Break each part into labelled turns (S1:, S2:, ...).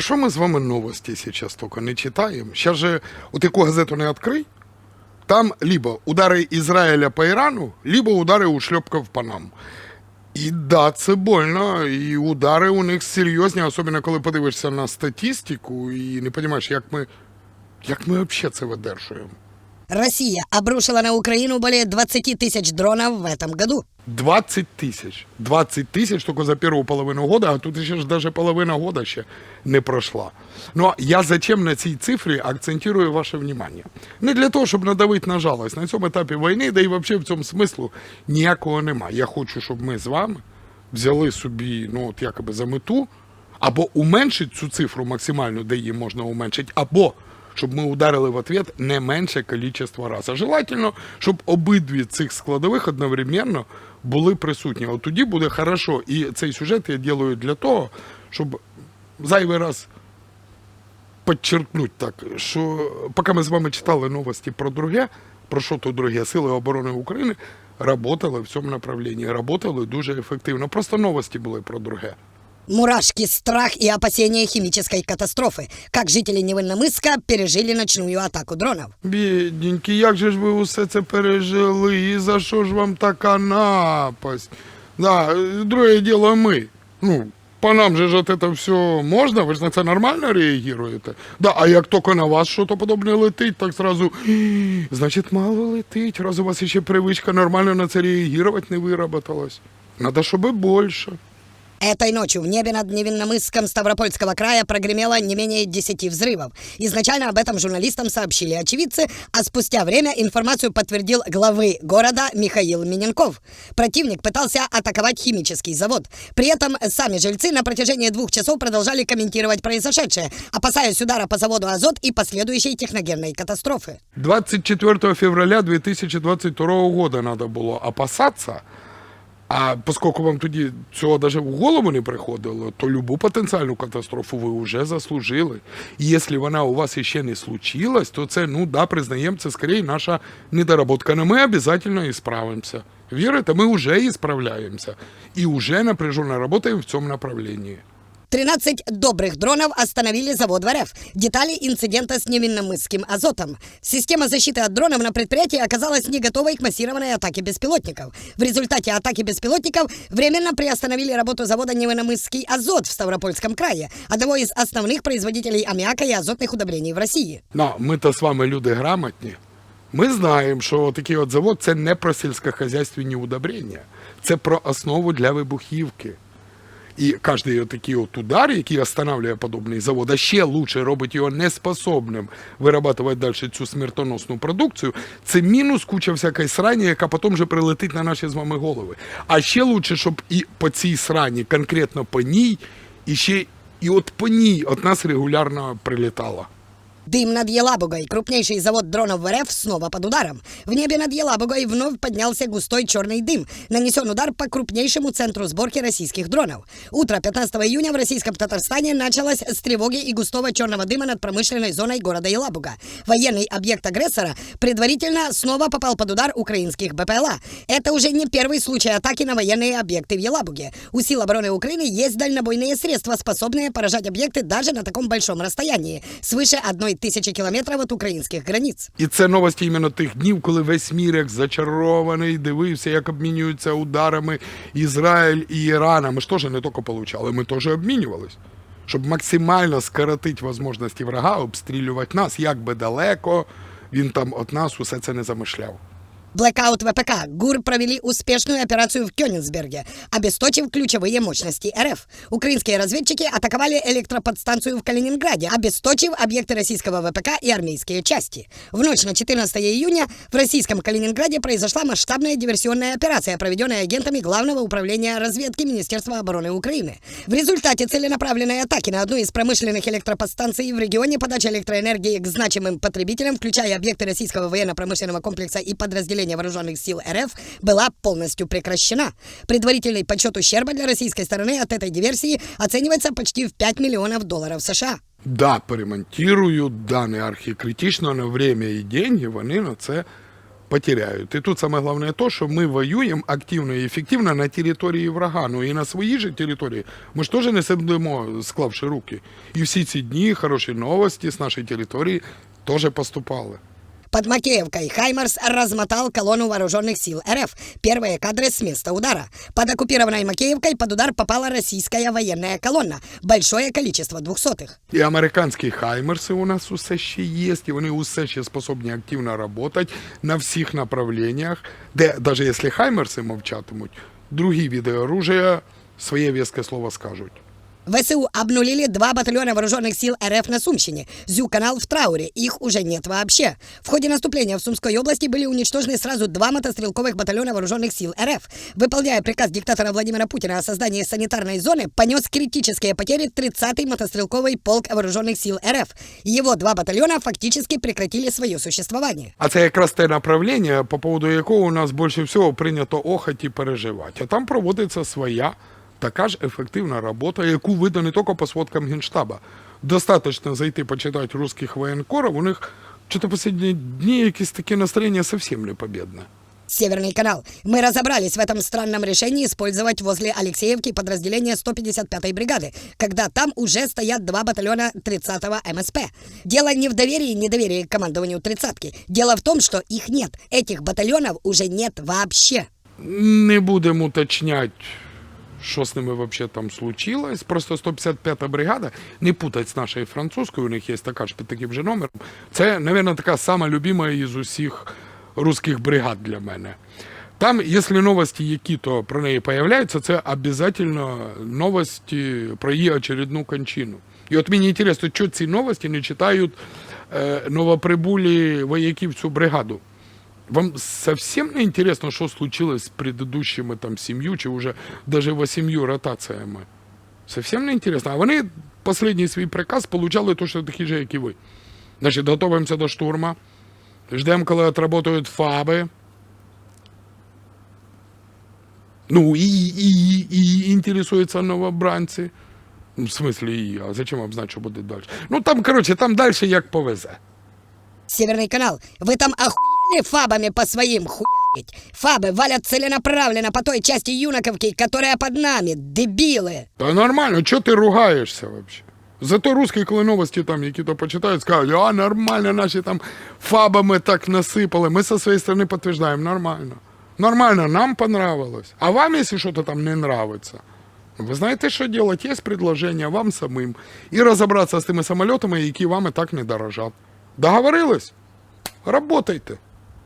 S1: Що ми з вами новості зараз тільки не читаємо? Зараз же от яку газету не відкрий, там либо удари Ізраїля по Ірану, либо удари ушльопків по нам. І да, це больно, і удари у них серйозні, особливо коли подивишся на статистику і не розумієш, як ми, як ми взагалі це видержуємо.
S2: Россия обрушила на Украину более 20 тысяч дронов в этом году.
S1: 20 тисяч. 20 тисяч тільки за першу половину года, а тут ще ж навіть половина года ще не пройшла. Ну, я зачем на цій цифрі акцентую ваше внимание? Не для того, щоб надавити на жалость. На цьому етапі війни, да і взагалі в цьому смислу ніякого немає. Я хочу, щоб ми з вами взяли собі, ну, от якоби за мету, або уменшити цю цифру максимально, де її можна уменшити, або щоб ми ударили в ответ не менше кількість раз. А желательно, щоб обидві цих складових одновременно були присутні. От тоді буде хорошо. І цей сюжет я ділаю для того, щоб зайвий раз підчеркнути так, що поки ми з вами читали новості про друге, про що то друге, Сили оборони України работали в цьому направленні, работали дуже ефективно. Просто новості були про друге.
S2: Мурашки, страх и опасения химической катастрофы. Как жители Невольномыска пережили ночную атаку дронов.
S1: Бідненькі, як же ж ви усе це пережили? І за що ж вам така напасть? Да, друге діло ми. Ну, по нам же ж от это все можна, ви ж на це нормально реагуєте? Да, а як тільки на вас щось подобне летить, так сразу, «Ій, значить, мало летить, раз у вас ще привичка нормально на це реагувати не виработалась. Надо, щоб більше.
S2: Этой ночью в небе над Невинномысском Ставропольского края прогремело не менее 10 взрывов. Изначально об этом журналистам сообщили очевидцы, а спустя время информацию подтвердил главы города Михаил Миненков. Противник пытался атаковать химический завод. При этом сами жильцы на протяжении двух часов продолжали комментировать произошедшее, опасаясь удара по заводу «Азот» и последующей техногенной катастрофы.
S1: 24 февраля 2022 года надо було опасатися. А поскольку вам тоді цього навіть в голову не приходило, то любу потенціальну катастрофу ви вже заслужили. І якщо вона у вас ще не случилась, то це, ну да, признаємо, це скоріше наша недоработка. Но ми обов'язково і справимося. Вірите, ми вже і справляємося. І вже напряженно працюємо в цьому направленні.
S2: 13 добрых дронов остановили завод в РФ. Детали инцидента с невинномысским азотом. Система защиты от дронов на предприятии оказалась не готовой к массированной атаке беспилотников. В результате атаки беспилотников временно приостановили работу завода Невинномысский азот в Ставропольском крае, одного из основных производителей аммиака и азотных удобрений в России.
S1: Ну, ми то з вами люди грамотні. Ми знаємо, що такий от завод це не про сільськохозяйственні удобрення, це про основу для вибухівки. І кожен такий от удар, який останавливає подобний завод, а ще лучше робить його неспособним вирабатувати далі цю смертоносну продукцію, це мінус куча всякої срані, яка потім вже прилетить на наші з вами голови. А ще лучше, щоб і по цій срані, конкретно по ній, і ще і от по ній от нас регулярно прилітало.
S2: Дым над Елабугой, крупнейший завод дронов в РФ, снова под ударом. В небе над Елабугой вновь поднялся густой черный дым. Нанесен удар по крупнейшему центру сборки российских дронов. Утро 15 июня в российском Татарстане началось с тревоги и густого черного дыма над промышленной зоной города Елабуга. Военный объект агрессора предварительно снова попал под удар украинских БПЛА. Это уже не первый случай атаки на военные объекты в Елабуге. У сил обороны Украины есть дальнобойные средства, способные поражать объекты даже на таком большом расстоянии, свыше одной тысячи кілометрів від українських границь.
S1: І це новості іменно тих днів, коли весь мір як зачарований, дивився, як обмінюються ударами Ізраїль і Іран. А Ми ж теж не тільки получали, ми теж обмінювались. Щоб максимально скоротити можливості врага, обстрілювати нас, як би далеко він там від нас усе це не замишляв.
S2: Блэкаут ВПК. ГУР провели успешную операцию в Кёнигсберге, обесточив ключевые мощности РФ. Украинские разведчики атаковали электроподстанцию в Калининграде, обесточив объекты российского ВПК и армейские части. В ночь на 14 июня в российском Калининграде произошла масштабная диверсионная операция, проведенная агентами Главного управления разведки Министерства обороны Украины. В результате целенаправленной атаки на одну из промышленных электроподстанций в регионе подача электроэнергии к значимым потребителям, включая объекты российского военно-промышленного комплекса и подразделения вооруженных сил РФ, была полностью прекращена. Предварительный подсчет ущерба для российской стороны от этой диверсии оценивается почти в 5 миллионов долларов США.
S1: Да, перемонтують, да, не архікритично, на время і деньги вони на це потеряют. И тут самое главное то, что мы воюем активно и эффективно на территории врага. Ну и на своїй же території ми ж теж не сидимо, склавши руки. І всі ці дні хороші новості з нашої території теж поступали.
S2: Под Макеевкой Хаймарс размотал колонну вооруженных сил РФ. Первые кадры с места удара. Под оккупированной Макеевкой под удар попала российская военная колонна. Большое количество двухсотых.
S1: І американські хаймерси у нас усе ще є, і вони усе ще способні активно працювати на всіх направленнях, де, навіть якщо хаймерси мовчатимуть, другі види оружия своє веске слово скажуть.
S2: ВСУ обнулили два батальона вооруженных сил РФ на Сумщине. Зю-канал в трауре. Их уже нет вообще. В ходе наступления в Сумской области были уничтожены сразу два мотострелковых батальона вооруженных сил РФ. Выполняя приказ диктатора Владимира Путина о создании санитарной зоны, понес критические потери 30-й мотострелковый полк вооруженных сил РФ. Его два батальона фактически прекратили свое существование.
S1: А це якраз те направлення, по поводу якого у нас більше всього прийнято охать і переживати. А там проводиться своя така ж ефективна робота, яку видно не тільки по сводкам Генштаба. Достаточно зайти почитати русських воєнкорів, у них що-то останні дні якісь таке настроєння зовсім не побєдне.
S2: Северный канал. Мы разобрались в этом странном решении использовать возле Алексеевки подразделение 155-й бригады, когда там уже стоят два батальона 30-го МСП. Дело не в доверии и недоверии к командованию 30-ки. Дело в том, что их нет. Этих батальонов уже нет вообще.
S1: Не будемо уточнять, що з ними взагалі там случилось. Просто 155-та бригада, не путать з нашою французькою, у них є така ж під таким же номером. Це, мабуть, така сама любима із усіх русських бригад для мене. Там, якщо новості які-то про неї появляються, це обов'язково новості про її очередну кончину. І от мені цікаво, що ці новості не читають е, новоприбулі вояки в цю бригаду. Вам совсем не интересно, что случилось с предыдущими там семью, чи уже даже восемью ротаціями? Совсем не интересно. А вони последній свій приказ получали точно такі же, як і ви. Значить, готуємося до штурму, ждемо, коли отработають фаби. Ну, і, і, і, і інтересуються новобранці. Ну, В смислі, і, а зачем вам знати, що буде далі? Ну, там, коротше, там далі як повезе.
S2: Северный канал. Вы там охуели фабами по своим хуярить? Фабы валят целенаправленно по той части Юнаковки, которая под нами. Дебилы.
S1: Та нормально, чого ти ругаєшся вообще? Зато русські, коли новості там які-то почитають, скажуть, а нормально, наші там фабами так насипали. Ми зі своєї сторони підтверджуємо, нормально. Нормально, нам понравилось. А вам, якщо щось там не нравится, ви знаєте, що робити? Є предложення вам самим. І розібратися з тими самолітами, які вам і так не дорожать. Договорились? Работайте.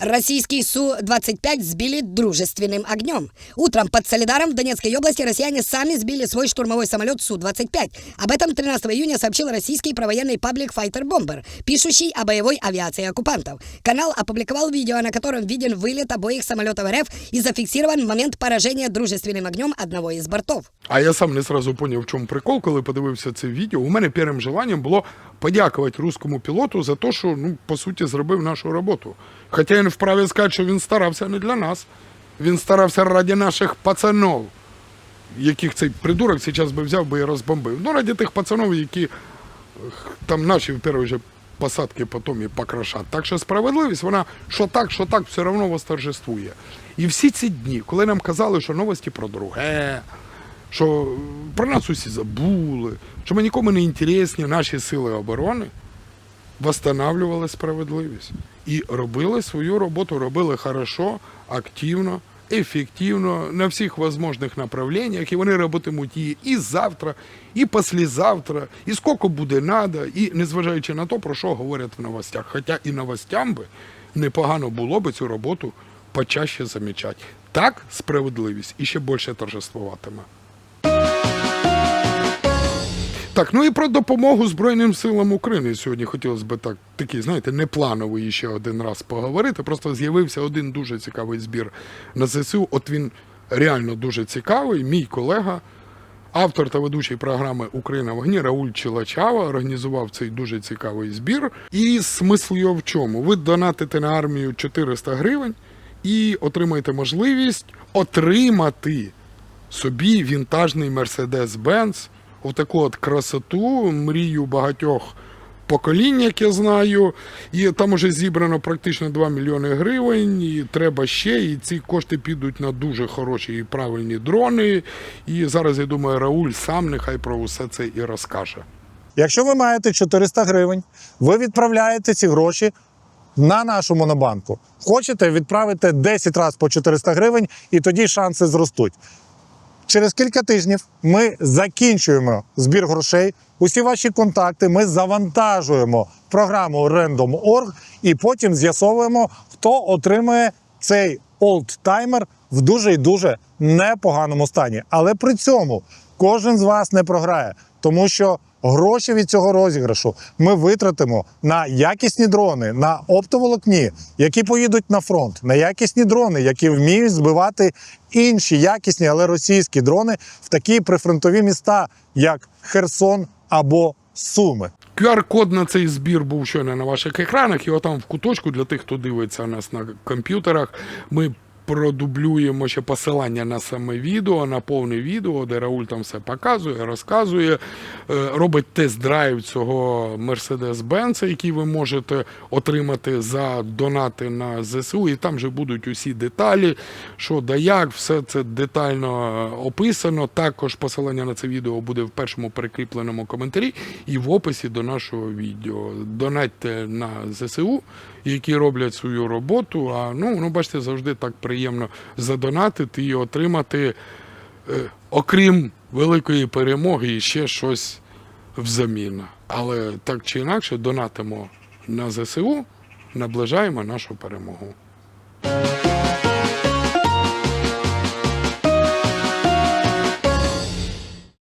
S2: Российский Су-25 сбили дружественным огнем. Утром под Солидаром в Донецкой области россияне сами сбили свой штурмовой самолет Су-25. Об этом 13 июня сообщил российский провоенный паблик Fighter Bomber, пишущий о боевой авиации оккупантов. Канал опубликовал видео, на котором виден вылет обоих самолетов РФ и зафиксирован момент поражения дружественным огнем одного из бортов.
S1: А я сам не сразу поняв, в чому прикол, коли подивився це відео. У мене першим желанням було подякувати руському пілоту за те, що ну, по суті зробив нашу роботу. Хоча він вправі сказати, що він старався не для нас. Він старався раді наших пацанов, яких цей придурок зараз би взяв би і розбомбив. Ну, раді тих пацанов, які там наші в перші же посадки потім і покрошать. Так що справедливість, вона що так, що так, все одно восторжествує. І всі ці дні, коли нам казали, що новості про друге, що про нас усі забули, що ми нікому не інтересні, наші сили оборони восстанавливали справедливість. І робили свою роботу, робили хорошо, активно, ефективно, на всіх можливих направленнях, і вони робитимуть її і завтра, і післязавтра, і скільки буде надо, і незважаючи на те, про що говорять в новостях. Хоча і новостям би непогано було би цю роботу почаще замічати. Так справедливість і ще більше торжествуватиме. Так, ну і про допомогу Збройним силам України сьогодні хотілося б так, такий, знаєте, неплановий ще один раз поговорити. Просто з'явився один дуже цікавий збір на ЗСУ. От він реально дуже цікавий. Мій колега, автор та ведучий програми Україна в огні Рауль Чилачава організував цей дуже цікавий збір. І смисл його в чому? Ви донатите на армію 400 гривень і отримаєте можливість отримати собі вінтажний Mercedes-Benz, отаку от красоту, мрію багатьох поколінь, як я знаю. І там уже зібрано практично 2 мільйони гривень, і треба ще. І ці кошти підуть на дуже хороші і правильні дрони. І зараз я думаю, Рауль сам нехай про усе це і розкаже.
S3: Якщо ви маєте 400 гривень, ви відправляєте ці гроші на нашу монобанку. Хочете, відправити 10 разів по 400 гривень, і тоді шанси зростуть. Через кілька тижнів ми закінчуємо збір грошей. Усі ваші контакти ми завантажуємо в програму Random.org і потім з'ясовуємо, хто отримує цей олдтаймер в дуже і дуже непоганому стані. Але при цьому кожен з вас не програє, тому що гроші від цього розіграшу ми витратимо на якісні дрони, на оптоволокні, які поїдуть на фронт, на якісні дрони, які вміють збивати інші якісні, але російські дрони в такі прифронтові міста, як Херсон або Суми.
S1: QR-код на цей збір був щойно на ваших екранах. Його там в куточку для тих, хто дивиться нас на комп'ютерах. Ми продублюємо ще посилання на саме відео, на повне відео, де Рауль там все показує, розказує, е, робить тест-драйв цього Mercedes-Benz, який ви можете отримати за донати на ЗСУ. І там же будуть усі деталі, що да як, все це детально е, описано. Також посилання на це відео буде в першому прикріпленому коментарі і в описі до нашого відео. Донатьте на ЗСУ, які роблять свою роботу. А ну, ну бачите, завжди так приємно задонатити і отримати, е, окрім великої перемоги, ще щось взамін. Але так чи інакше, донатимо на ЗСУ, наближаємо нашу перемогу.